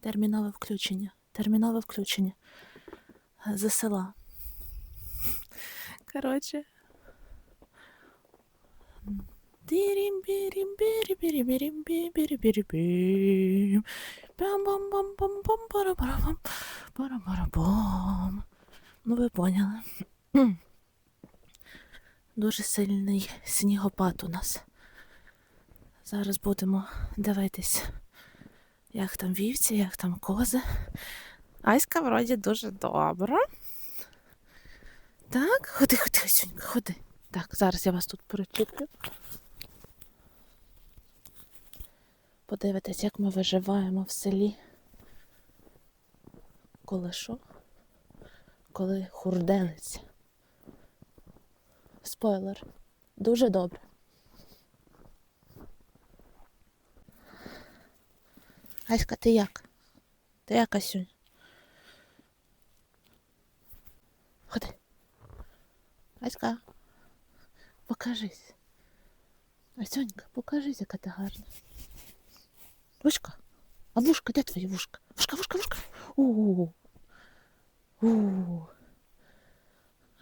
Термінове включення. Термінове включення. З села. Коротше. Ну ви поняли. Дуже сильний снігопад у нас. Зараз будемо дивитись, як там вівці, як там кози. Аська вроді дуже добра. Так, ходи, ходи, Асюнька, ходи. Так, зараз я вас тут перечіплю. Подивитись, як ми виживаємо в селі. Коли що? Коли хурделиться. Спойлер. Дуже добре. Аська, ти як? Ти як, Асюнь? Ходи. Аська, покажись. Асюнька, покажись, яка ти гарна. Вушка. А вушка, де твої вушка? Вушка, вушка, вушка. У. У.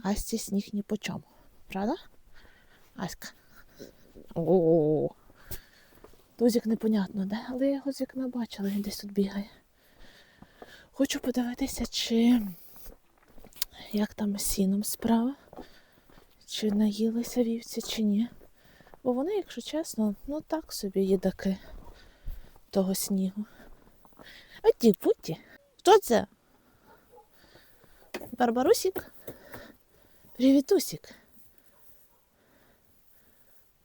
Асті сніг ні по чому. Правда? Аська. О. Тузик непонятно, де, але я його з вікна бачила, він десь тут бігає. Хочу подивитися, чи як там з сіном справа, чи наїлися вівці, чи ні. Бо вони, якщо чесно, ну так собі їдаки того снігу. Оті путі. Хто це? Барбарусік? Привітусік.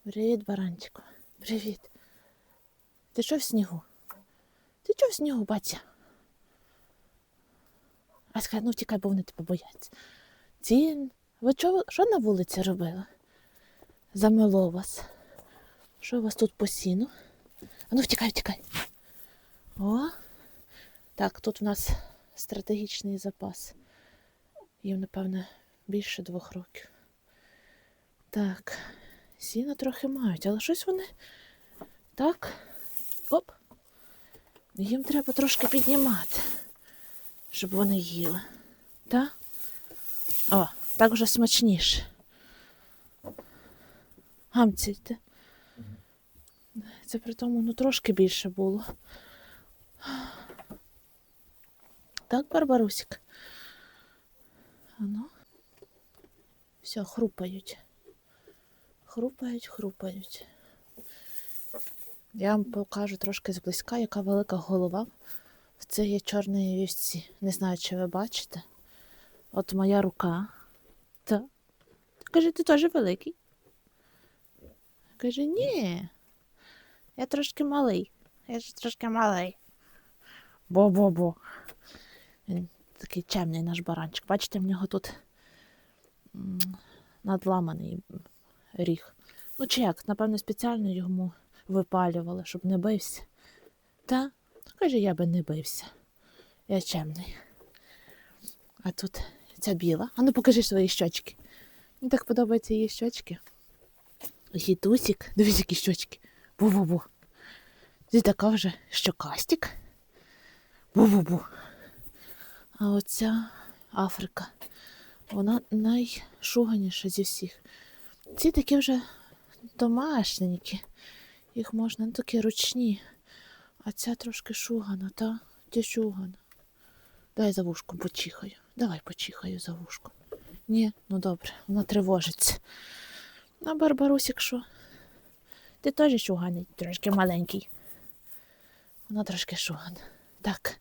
Привіт, баранчику. Привіт. Ти що в снігу? Ти чого в снігу, батя? А скажи, ну втікай, бо вони тебе бояться. Ці, ви чого, що на вулиці робили? Замело вас. Що у вас тут по сіну? А ну втікай, втікай. О, так, тут у нас стратегічний запас. Їм, напевне, більше двох років. Так, сіна трохи мають, але щось вони так. Оп. Їм треба трошки піднімати, щоб вони їли. Так? О, так вже смачніше. Гамційте. Це при тому ну, трошки більше було. Так, Барбарусик? Ану. Все, хрупають. Хрупають, хрупають. Я вам покажу трошки зблизька, яка велика голова в цієї чорної вівці. Не знаю, чи ви бачите. От моя рука. Та. Каже, ти теж великий. Каже, ні. Я трошки малий. Я ж трошки малий. Бо-бо-бо. Він такий чемний наш баранчик. Бачите, в нього тут надламаний ріг. Ну, чи як, напевно, спеціально йому випалювали, щоб не бився. Та, каже, я би не бився. Я чемний. А тут ця біла. А ну покажи свої щочки. Мені так подобаються її щочки. Гітусік. Дивись, які щочки. Бу-бу-бу. Ти така вже щокастик. Бу-бу-бу. А оця Африка. Вона найшуганіша зі всіх. Ці такі вже домашненькі. Їх можна, ну такі ручні. А ця трошки шугана, та? Ти. Дай за вушком почихаю. Давай почихаю за вушком. Ні, ну добре, вона тривожиться. А Барбарусік що? Ти теж шуганий, трошки маленький. Вона трошки шугана. Так.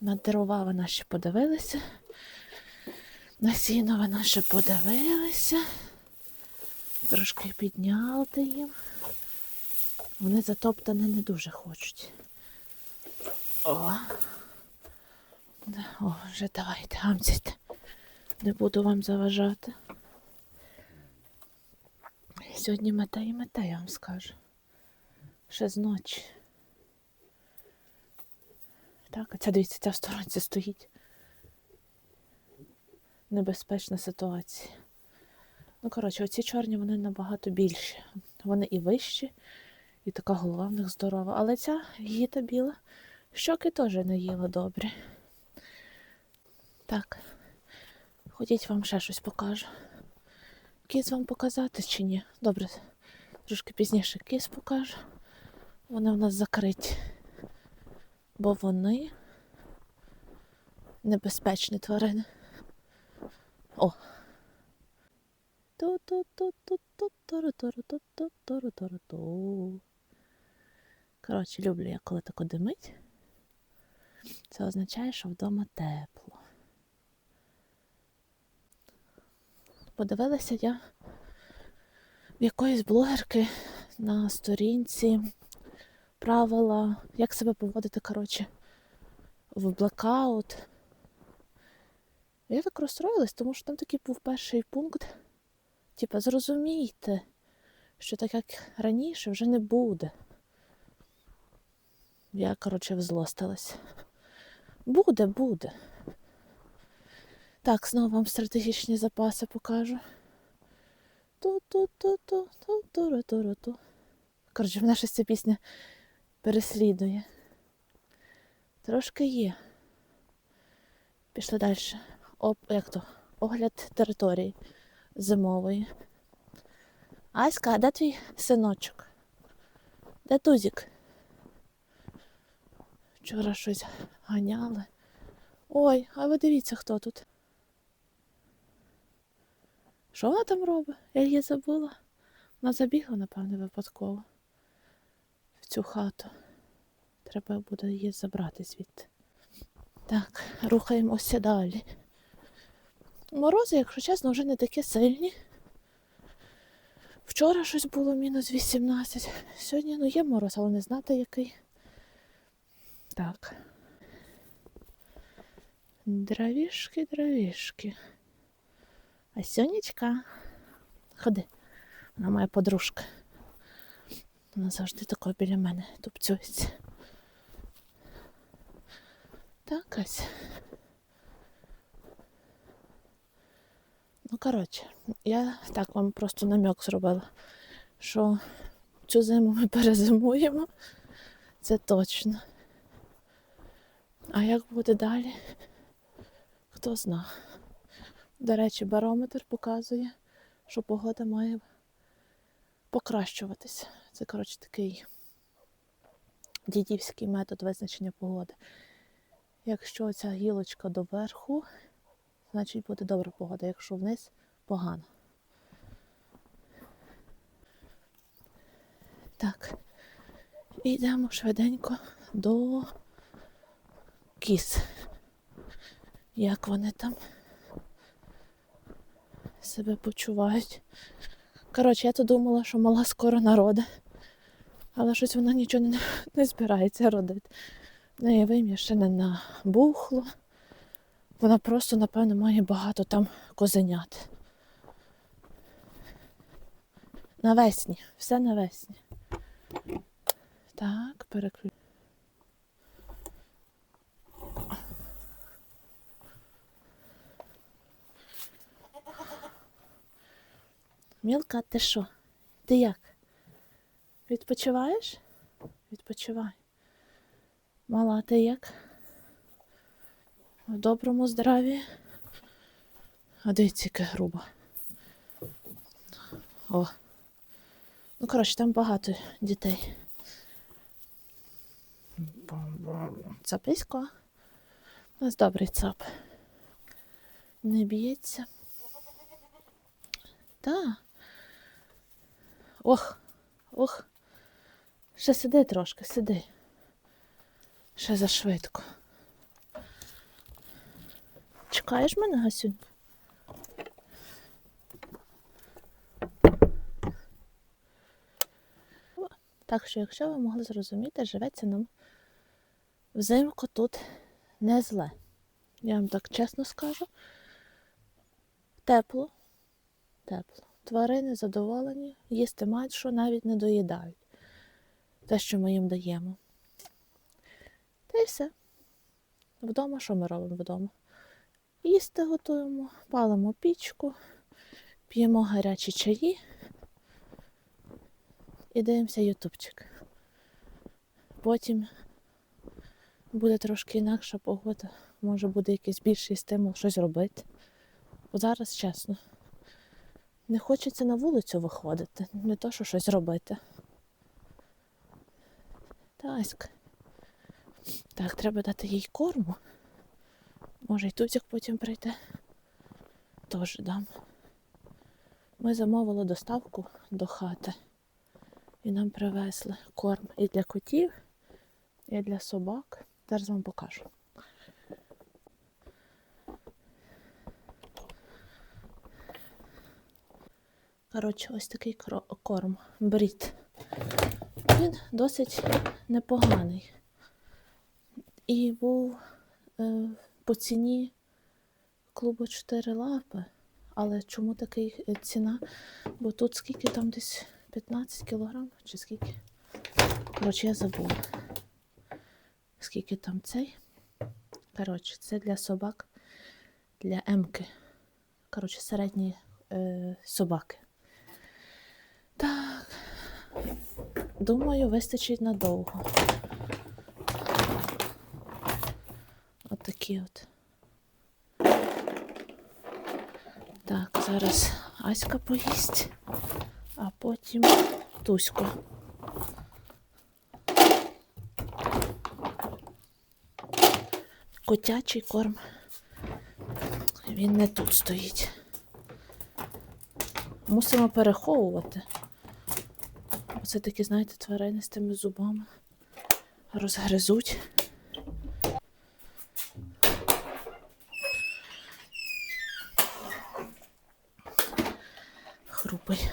На дрова вона ще подивилася. На сіно вона ще подивилася. Трошки підняти їм. Вони затоптане не дуже хочуть. О. О, вже давайте, гамцяйте. Не буду вам заважати. Сьогодні мета і мета, я вам скажу. Ще з ночі. Так, а ця дивіться, ця в сторонці стоїть. Небезпечна ситуація. Ну, коротше, оці чорні вони набагато більші. Вони і вищі, і така голова в них здорова. Але ця гіта біла Щоки теж не їла добре. Так. Ходіть вам ще щось покажу. Кіс вам показати чи ні? Добре, трошки пізніше кіс покажу. Вони в нас закриті. Бо вони небезпечні тварини. О! Ту-ту-ту-ту-ту-ту-ру-ту-ру-ту-ту-ру-ту-ру-ту. Коротше, люблю я, коли тако димить. Це означає, що вдома тепло. Подивилася я в якоїсь блогерки на сторінці правила, як себе поводити, коротше, в блекаут. Я так розстроїлась, тому що там такий був перший пункт. Типа, зрозумійте, що так як раніше вже не буде. Я, коротше, взлостилась. Буде, буде. Так, знову вам стратегічні запаси покажу. Ту-ту-ту-ту-ту-ту-ру-ту-ру-ту. Коротше, мене щось ця пісня переслідує. Трошки є. Пішли далі. Оп, як то? Огляд території зимової. Аська, а де твій синочок? Де Тузік? Вчора щось ганяли. Ой, а ви дивіться, хто тут. Що вона там робить? Я її забула. Вона забігла, напевне, випадково в цю хату. Треба буде її забрати звідти. Так, рухаємося далі. Морози, якщо чесно, вже не такі сильні. Вчора щось було мінус 18. Сьогодні ну, є мороз, але не знати який. Так. Дровішки, дровішки. А Сонечка. Ходи. Вона моя подружка. Вона завжди тако біля мене тупцюється. Так ось. Ну, коротше, я так вам просто намек зробила, що цю зиму ми перезимуємо. Це точно. А як буде далі? Хто зна. До речі, барометр показує, що погода має покращуватися. Це, коротше, такий дідівський метод визначення погоди. Якщо ця гілочка доверху, значить буде добра погода, якщо вниз погано. Так, і йдемо швиденько до кіз. Як вони там себе почувають. Коротше, я то думала, що мала скоро народи, але щось вона нічого не, не збирається родити. Неї вим'я ще не набухло. Вона просто, напевно, має багато там козенят. Навесні, все навесні. Так, переключу. Мілка, ти що? Ти як? Відпочиваєш? Відпочивай. Мала, ти як? В доброму здраві. А дивіться, яке грубо. О. Ну, коротше, там багато дітей. Цаписько. У нас добрий цап. Не б'ється. Та. Ох, ох. Ще сиди трошки, сиди. Ще зашвидко. Чекаєш мене, Гасюнь? Так що, якщо ви могли зрозуміти, живеться нам взимку тут не зле. Я вам так чесно скажу. Тепло, тепло. Тварини задоволені, їсти мають, що навіть не доїдають. Те, що ми їм даємо. Та й все. Вдома що ми робимо вдома? Їсти готуємо, палимо пічку, п'ємо гарячі чаї і дивимося ютубчик. Потім буде трошки інакша погода, може буде якийсь більший стимул щось робити. Бо зараз, чесно, не хочеться на вулицю виходити, не то, що щось робити. Таська. Так, треба дати їй корму. Може, і Тузик потім прийде. Тож дам. Ми замовили доставку до хати. І нам привезли корм і для котів, і для собак. Зараз вам покажу. Коротше, ось такий корм. Брід. Він досить непоганий. І був е, по ціні клубу 4 лапи. Але чому такий е, ціна? Бо тут скільки там десь 15 кілограм чи скільки? Коротше, я забула. Скільки там цей? Коротше, це для собак, для Емки. Коротше, середні е, собаки. Так. Думаю, вистачить надовго. Отакі от. Так, зараз Аська поїсть, а потім Туську. Котячий корм. Він не тут стоїть. Мусимо переховувати. Все-таки, знаєте, тварини з тими зубами розгризуть. хрупить.